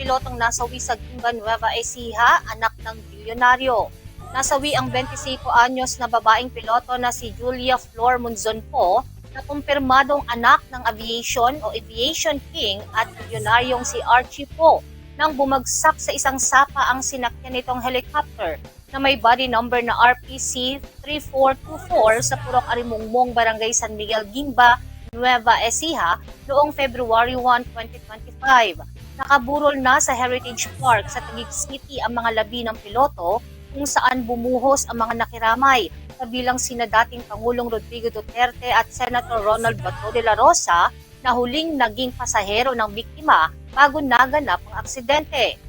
pilotong nasawi sa Gimba Nueva Ecija, anak ng bilyonaryo. Nasawi ang 25 anyos na babaeng piloto na si Julia Flor Munzon po na kumpirmadong anak ng aviation o aviation king at bilyonaryong si Archie Po nang bumagsak sa isang sapa ang sinakyan nitong helicopter na may body number na RPC 3424 sa Purok Arimungmong, Barangay San Miguel, Gimba, Nueva Ecija noong February 1, 2025. Nakaburol na sa Heritage Park sa Taguig City ang mga labi ng piloto kung saan bumuhos ang mga nakiramay kabilang sina dating Pangulong Rodrigo Duterte at Senator Ronald Bato de la Rosa na huling naging pasahero ng biktima bago naganap ang aksidente.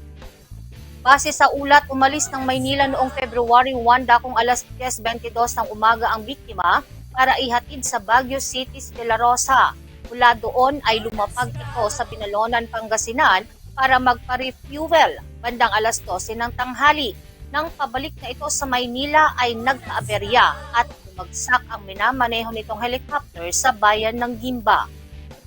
Base sa ulat, umalis ng Maynila noong February 1 dakong alas 10.22 ng umaga ang biktima para ihatid sa Baguio City de la Rosa. Mula doon ay lumapag ito sa Binalonan, Pangasinan para magpa-refuel bandang alas 12 ng tanghali. Nang pabalik na ito sa Maynila ay nagkaaberya at bumagsak ang minamaneho nitong helicopter sa bayan ng Gimba.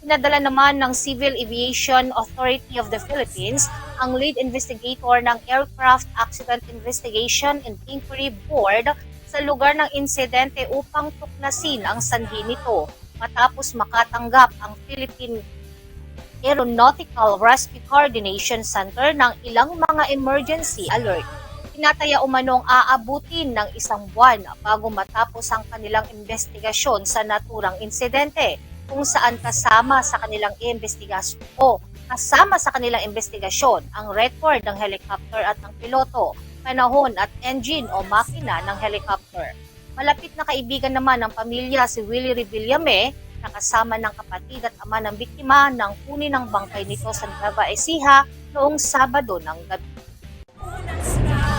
Pinadala naman ng Civil Aviation Authority of the Philippines ang lead investigator ng Aircraft Accident Investigation and Inquiry Board sa lugar ng insidente upang tuklasin ang sanhi nito matapos makatanggap ang Philippine Aeronautical Rescue Coordination Center ng ilang mga emergency alert. Tinataya umanong aabutin ng isang buwan bago matapos ang kanilang investigasyon sa naturang insidente kung saan kasama sa kanilang investigasyon o kasama sa kanilang investigasyon ang record ng helicopter at ng piloto, panahon at engine o makina ng helicopter. Malapit na kaibigan naman ng pamilya si Willie Revillame na kasama ng kapatid at ama ng biktima ng kunin ng bangkay nito sa Nueva Ecija noong Sabado ng gabi.